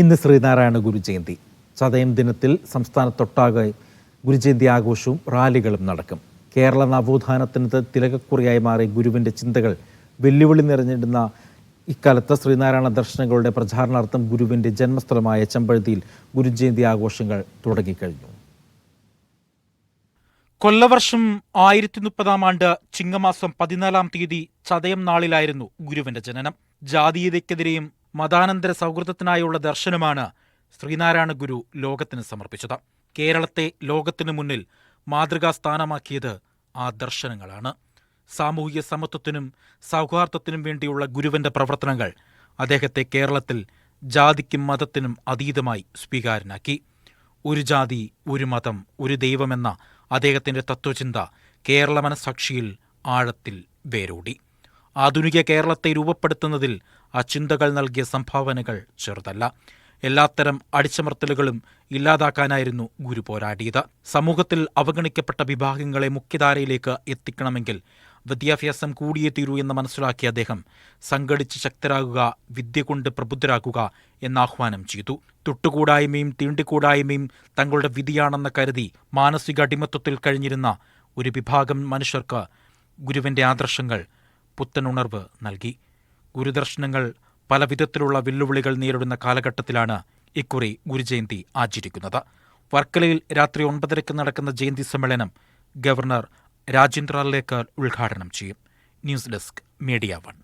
ഇന്ന് ശ്രീനാരായണ ഗുരു ജയന്തി ചതയം ദിനത്തിൽ സംസ്ഥാനത്തൊട്ടാകെ ഗുരുജയന്തി ആഘോഷവും റാലികളും നടക്കും. കേരള നവോത്ഥാനത്തിന് തിലകക്കുറിയായി മാറി ഗുരുവിന്റെ ചിന്തകൾ വെല്ലുവിളി നിറഞ്ഞിടുന്ന ഇക്കാലത്ത് ശ്രീനാരായണ ദർശനങ്ങളുടെ പ്രചാരണാർത്ഥം ഗുരുവിന്റെ ജന്മസ്ഥലമായ ചെമ്പഴുതിയിൽ ഗുരുജയന്തി ആഘോഷങ്ങൾ തുടങ്ങിക്കഴിഞ്ഞു. കൊല്ലവർഷം ആയിരത്തി മുപ്പതാം ആണ്ട് ചിങ്ങമാസം പതിനാലാം തീയതി ചതയം നാളിലായിരുന്നു ഗുരുവിന്റെ ജനനം. ജാതീയതയ്ക്കെതിരെയും മതാനന്തര സൗഹൃദത്തിനായുള്ള ദർശനമാണ് ശ്രീനാരായണ ഗുരു ലോകത്തിന് സമർപ്പിച്ചത്. കേരളത്തെ ലോകത്തിനു മുന്നിൽ മാതൃകാ സ്ഥാനമാക്കിയത് ആ ദർശനങ്ങളാണ്. സാമൂഹിക സമത്വത്തിനും സൗഹാർദ്ദത്തിനും വേണ്ടിയുള്ള ഗുരുവിന്റെ പ്രവർത്തനങ്ങൾ അദ്ദേഹത്തെ കേരളത്തിൽ ജാതിക്കും മതത്തിനും അതീതമായി സ്വീകാരനാക്കി. ഒരു ജാതി ഒരു മതം ഒരു ദൈവമെന്ന അദ്ദേഹത്തിന്റെ തത്വചിന്ത കേരള മനസാക്ഷിയിൽ ആഴത്തിൽ വേരോടി. ആധുനിക കേരളത്തെ രൂപപ്പെടുത്തുന്നതിൽ ആ ചിന്തകൾ നൽകിയ സംഭാവനകൾ ചെറുതല്ല. എല്ലാത്തരം അടിച്ചമർത്തലുകളും ഇല്ലാതാക്കാനായിരുന്നു ഗുരു പോരാടിയത്. സമൂഹത്തിൽ അവഗണിക്കപ്പെട്ട വിഭാഗങ്ങളെ മുഖ്യധാരയിലേക്ക് എത്തിക്കണമെങ്കിൽ വിദ്യാഭ്യാസം കൂടിയേ തീരൂ എന്ന് മനസ്സിലാക്കിയ അദ്ദേഹം സംഘടിച്ച് ശക്തരാകുക വിദ്യ കൊണ്ട് പ്രബുദ്ധരാകുക എന്നാഹ്വാനം ചെയ്തു. തൊട്ടുകൂടായ്മയും തീണ്ടിക്കൂടായ്മയും തങ്ങളുടെ വിധിയാണെന്ന് കരുതി മാനസിക അടിമത്വത്തിൽ കഴിഞ്ഞിരുന്ന ഒരു വിഭാഗം മനുഷ്യർക്ക് ഗുരുവിന്റെ ആദർശങ്ങൾ പുത്തനുണർവ് നൽകി. ഗുരുദർശനങ്ങൾ പല വിധത്തിലുള്ള വെല്ലുവിളികൾ നേരിടുന്ന കാലഘട്ടത്തിലാണ് ഇക്കുറി ഗുരുജയന്തി ആചരിക്കുന്നത്. വർക്കലയിൽ രാത്രി ഒൻപതരയ്ക്ക് നടക്കുന്ന ജയന്തി സമ്മേളനം ഗവർണർ രാജേന്ദ്ര ലേക്കർ ഉദ്ഘാടനം ചെയ്യും. News desk media one.